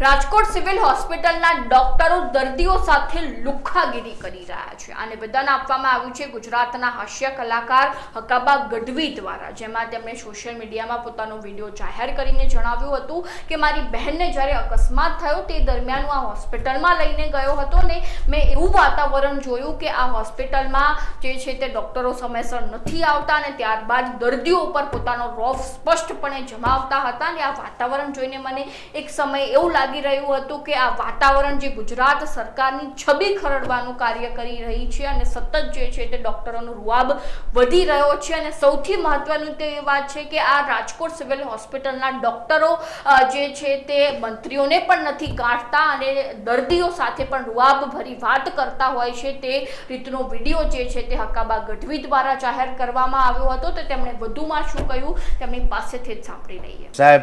Rajkot civil હોસ્પિટલના ડોક્ટરો દર્દીઓ સાથે લુખ્ખાગીરી કરી રહ્યા છે. આ નિવેદન આપવામાં આવ્યું છે ગુજરાતના હાસ્ય કલાકાર હકાબા ગઢવી દ્વારા, જેમાં તેમણે સોશિયલ મીડિયામાં પોતાનો વીડિયો જાહેર કરીને જણાવ્યું હતું કે, મારી બહેનને જ્યારે અકસ્માત થયો તે દરમિયાન આ હોસ્પિટલમાં લઈને ગયો હતો ને મેં એવું વાતાવરણ જોયું કે આ હોસ્પિટલમાં જે છે તે ડોક્ટરો સમયસર નથી આવતા અને ત્યારબાદ દર્દીઓ ઉપર પોતાનો રોફ સ્પષ્ટપણે જમાવતા હતા અને આ વાતાવરણ જોઈને મને એક સમય એવું લાગી રહ્યું હતું કે આ વાતાવરણ જે ગુજરાત સરકારની છબી ખરડવાનું કાર્ય કરી રહી છે અને સતત જે છે તે ડોક્ટરોનો રૂઆબ વધી રહ્યો છે અને સૌથી મહત્વનું તે વાત છે કે આ રાજકોટ સિવિલ હોસ્પિટલના ડોક્ટરો જે છે તે મંત્રીઓને પણ નથી ગાંઠતા અને દર્દીઓ સાથે પણ રૂઆબ ભરી વાત કરતા હોય છે. તે રીતનો વીડિયો જે છે તે હકાબા ગઢવી દ્વારા જાહેર કરવામાં આવ્યો હતો. તો તેમણે વધુમાં શું કહ્યું? તેમની પાસેથી જ સાંભળી લઈએ. સાહેબ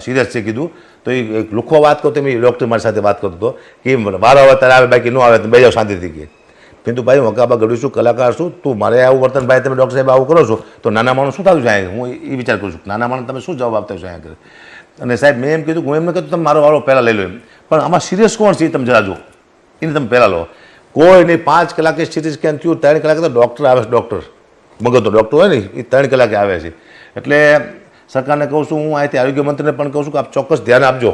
સિરિયસ છે કીધું. તો એ લુખો વાત કરતો મેં ડૉક્ટર મારી સાથે વાત કરતો હતો કે મારો વાર તારે આવે, બાકી ન આવે તો બે જાવ શાંતિથી કે. પિન્તુ ભાઈ, હું કાબા ગઢું છું, કલાકાર છું. તું મારે આવું વર્તન ભાઈ, તમે ડૉક્ટર સાહેબ આવું કરો છો, તો નાના માણસ શું થયું છે હું એ વિચાર કરું છું, નાના માણસ તમે શું જવાબ આપતા છો અહીંયા અને સાહેબ, મેં એમ કીધું, હું એમને કીધું તમે મારો વાળો પહેલાં લઈ લો એમ. પણ આમાં સિરિયસ કોણ છે એ તમે જરા જુઓ. એને તમે પહેલાં લો. કોઈ નહીં, પાંચ કલાકે સિટી સ્કેન થયું, ત્રણ કલાકે તો ડૉક્ટર આવે છે ડૉક્ટર મગજનો ડૉક્ટર હોય ને, એ ત્રણ કલાકે આવે છે. એટલે સરકારને કહું છું, હું અહીંથી આરોગ્ય મંત્રીને પણ કહું છું કે આપ ચોક્કસ ધ્યાન આપજો.